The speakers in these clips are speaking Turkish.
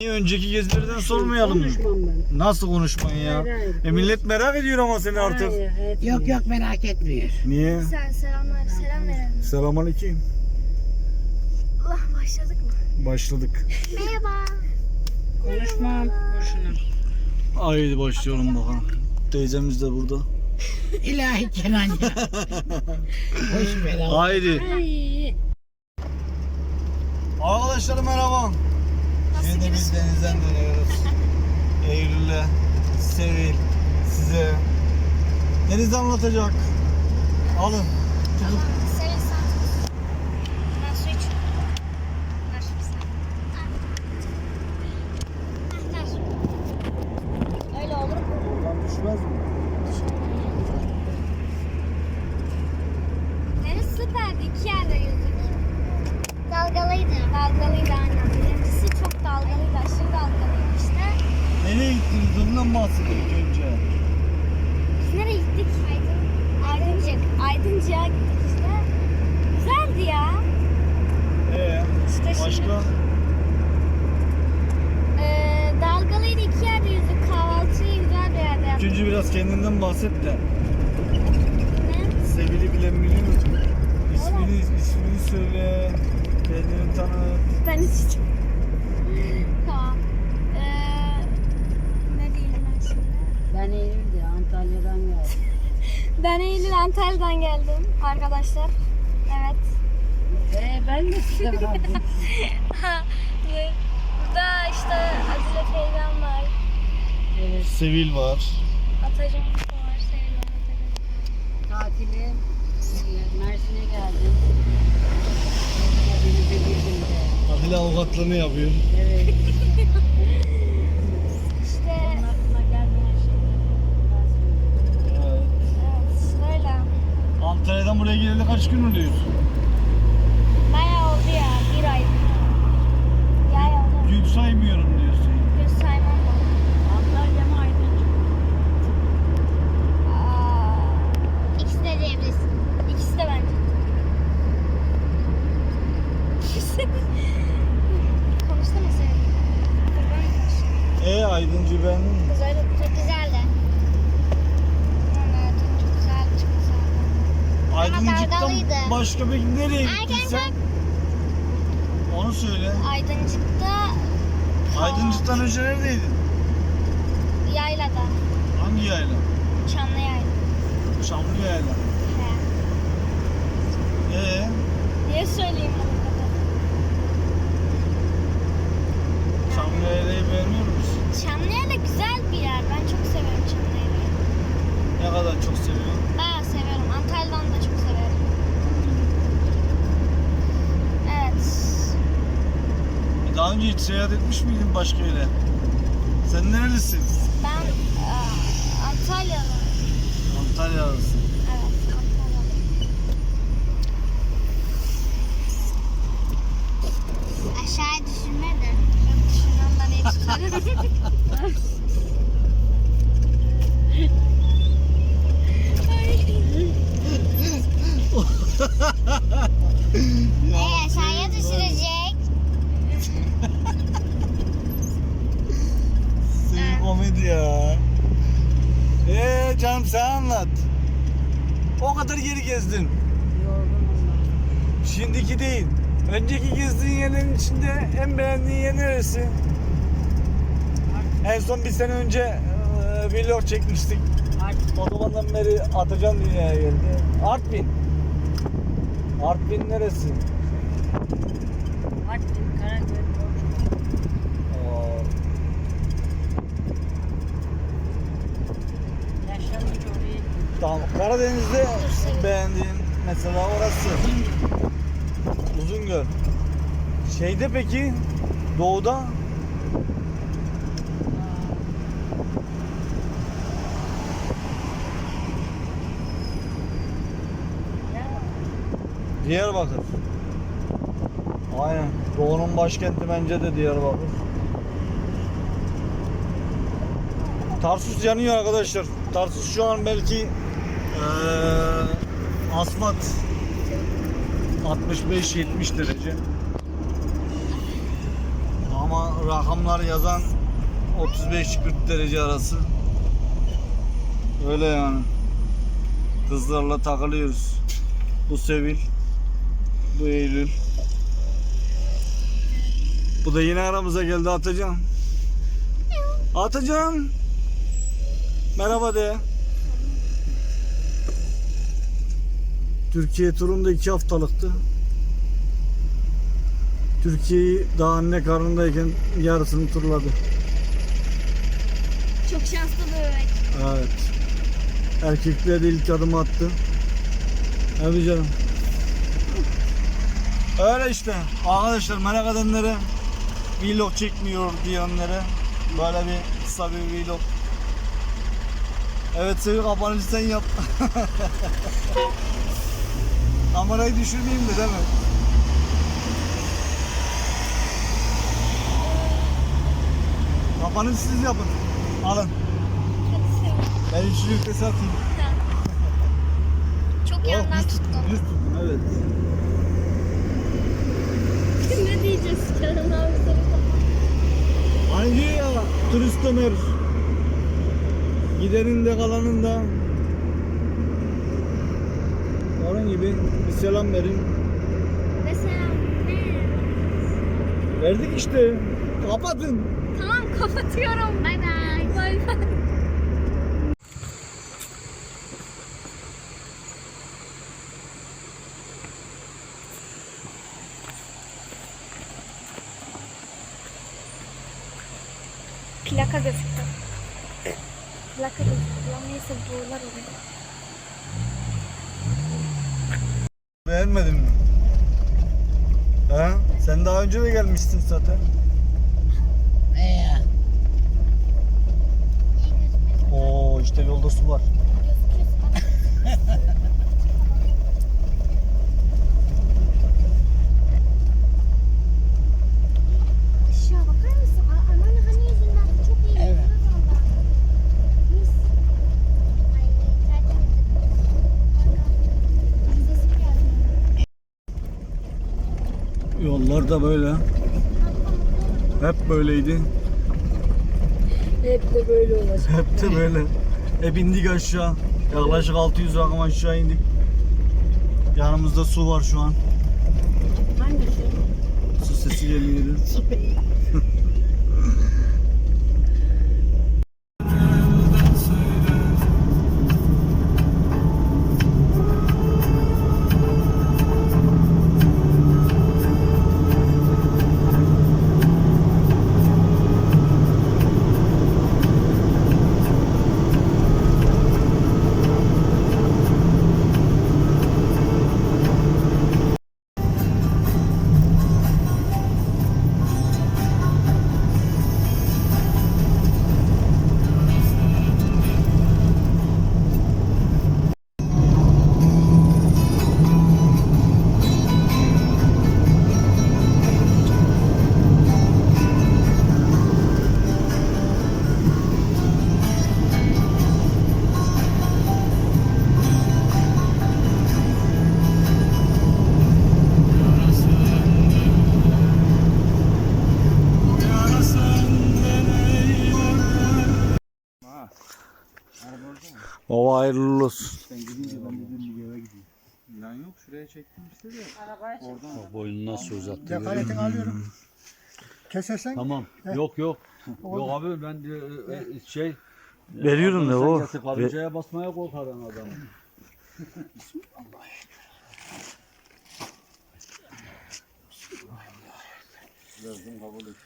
Niye önceki gezilerden sormayalım mı? Konuşmam ben. Nasıl konuşman ya? Hayır, hayır. E millet merak ediyor ama seni artık. Hayır, evet. Yok yok merak etmiyor. Niye? Sen selamlar, selam verelim. Selamünaleyküm. Allah başladık mı? Başladık. Merhaba. Konuşmam. Boşuna. Haydi başlayalım bakalım. Teyzemiz de burada. İlahi Kenan ya. Hoş bela. Haydi. Ay. Arkadaşlar merhaba. Şimdi biz denizden dönüyoruz. Eylül'le Sevil size deniz anlatacak. Alın. Sevil sen tut. Ben su içiyorum. Ver şu sen. Ver. Ver. Öyle olur mu? Oradan düşmez mi? Deniz süperdi. İki yerde yüzdük. Dalgalıydı. Dalgalıydı aynen. Birincisi çok dalgalıydı. Aşırı dalgalıydı işte. Nereye gittiniz? Ondan bahsedelim önce. Biz nereye gittik? Aydın. Aydıncık. Aydıncık'a gittik işte. Güzeldi ya. Ee, İşte başka? Ee, dalgalıydı. iki yerde yüzdük. Kahvaltıyı güzel bir yerde yaptık. Üçüncü biraz kendinden bahset de. Ne? Sevil'i bilen biliyor musun? İsmini, ismini söyle. Kendini tanıt. Ben içeceğim. tamam. Ee, ne diyeyim ben şimdi? Ben Eylül'de Antalya'dan geldim. Ben Eylül Antalya'dan geldim arkadaşlar. Evet. Ee, ben de size vardım. Ve Burada işte Azile teyzem var. evet. Sevil var. Atacım var. Sevil var. Tatile Mersin'e geldim. Denize girdim de. Avukatlığını yapıyor. Evet. İşte Onun aklına gelmeyen şeyleri ben söylüyorum. Evet. evet öyle. Antalya'dan buraya geleli kaç gün oluyor? Bayağı oldu ya. Bir ay. Bir ay oldu. Gün saymıyorum diyorsun. Gün saymam ben. Antalya mı Aydıncık? Aa, İkisi de diyebilirsin. İkisi de bence. Konuşsana sen. Kurban konuş. E Aydıncı ben Güzel, çok güzeldi. Evet, çok güzeldi, çok güzeldi. Aydıncık'tan dalgalıydı. başka bir nereye gittin Erken sen? Onu söyle. Aydıncık'ta Aydıncık'tan önce neredeydin? yaylada. Hangi yayla? Çamlı yayla. Çamlı yayla. He. Ee, Niye söyleyeyim bunu? Çamlı yaylayı beğeniyor musun? Çamlıyayla güzel bir yer. Ben çok seviyorum Çamlıyayla'yı. Ne kadar çok seviyorum. Antalya'dan da çok severim. Evet. E, Daha önce hiç seyahat etmiş miydin başka yere? Sen nerelisin? Ben e, Antalya'da. Antalya'lısın. Evet. Aşağıya düşürme de. Ben hiç tutarım. Ee, aşağıya düşürecek. Senin komedi ya. Eee canım sen anlat. O kadar geri gezdin. Yorgunum. Şimdiki değil. Önceki gezdiğin yerlerin içinde en beğendiğin yer neresi? En son bir sene önce e, vlog çekmiştik. Zamandan beri Atacan dünyaya geldi. Artvin. Artvin neresi? Artvin, Karagöl, Tamam. Karadeniz'de beğendiğin mesela orası. Uzungöl. Şeyde peki doğuda Diyarbakır. Aynen. Doğu'nun başkenti bence de Diyarbakır. Tarsus yanıyor arkadaşlar. Tarsus şu an belki eee asfalt 65-70 derece. Ama rakamlar yazan 35-40 derece arası. Öyle yani. Kızlarla takılıyoruz. Bu Sevil. Bu Eylül. Bu da yine aramıza geldi Atacan. Atacan. Merhaba de. Türkiye turunda iki haftalıktı. Türkiye'yi daha anne karnındayken yarısını turladı. Çok şanslı bir bebek. Evet. Erkekler de ilk adım attı. Tabii canım. Öyle işte. Arkadaşlar merak edenlere vlog çekmiyor diyenlere böyle bir kısa bir vlog. Evet Sevil kapanışı sen yap. Kamerayı düşürmeyeyim de değil mi? Kapanışı siz yapın. Alın. Ben üçlü yüktesi atayım. Çok yandan düz, tuttum. düz tuttum evet. ne diyeceğiz Kerem abi sana? Diyor ya turist Ömer. Gidenin de kalanın da. Onun gibi bir selam verin. Mesela ne? Verdik işte. Kapatın. Tamam kapatıyorum. Bay bay. Bay bay. Plaka gözüktü. Plaka gözüktü. Neyse boğular oluyor. Beğenmedin mi? Ha? Sen daha önce de gelmiştin zaten. Ee, Oo işte yolda su var. Da böyle. Hep böyleydi. Hep de böyle olacak. Hep de böyle. Hep indik aşağı. Yaklaşık 600 rakım aşağı indik. Yanımızda su var şu an. Hangisi? Su sesi geliyor. hayırlı olsun. Sen gidince ben dedim bir eve gideyim. Lan yok şuraya çektim işte de. Oradan. Bak boynunu nasıl uzattı. Vekaletini alıyorum. Kesersen. Tamam. He. Yok yok. Yok abi ben de, e, şey. E, Veriyorum da o. Karıncaya Ve... basmaya korkarım adamı. Bismillah. Verdim kabul et.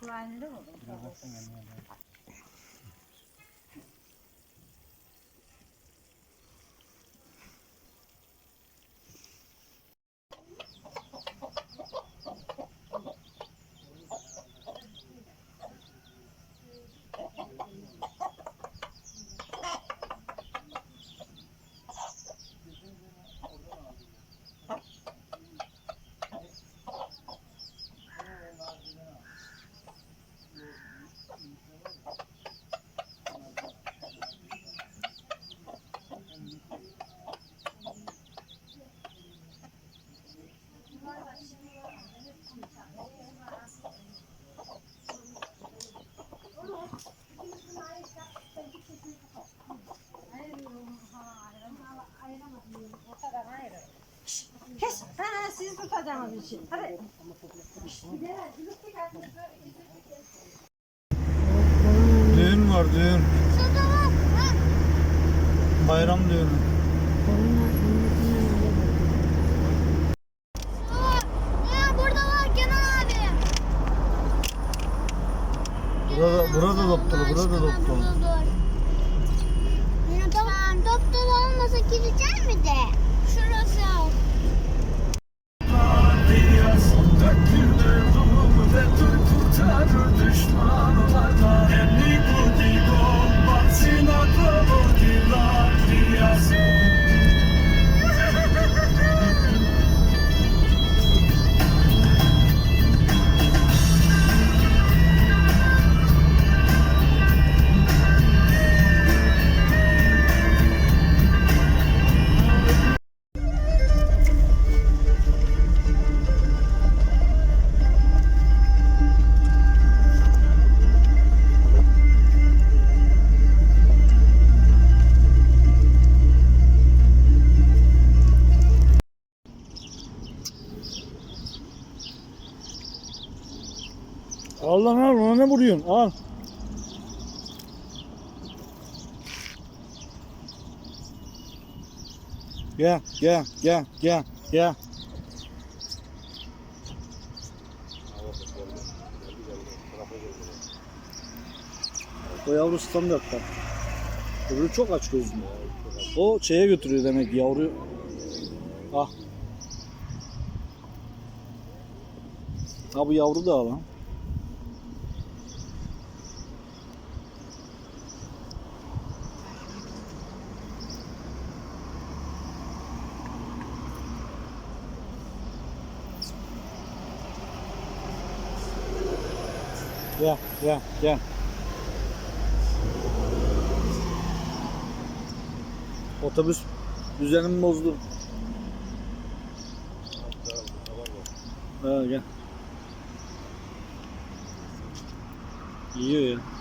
酸的我都不 siz tutacaksınız için. Hadi. Düğün var düğün. Bayram düğünü. burada var Kenan abi. Burada, burada doktor, burada doktor. Doktor olmasa gidecek mi de? Al lan al ona ne vuruyorsun? Al. Gel gel gel gel gel. O yavru standartta. Öbürü çok aç gözlü. O şeye götürüyor demek yavru. Ah. Ha bu yavru da lan. Gel gel gel. Otobüs düzenimi bozdu. Ha, gel. Yiyor ya.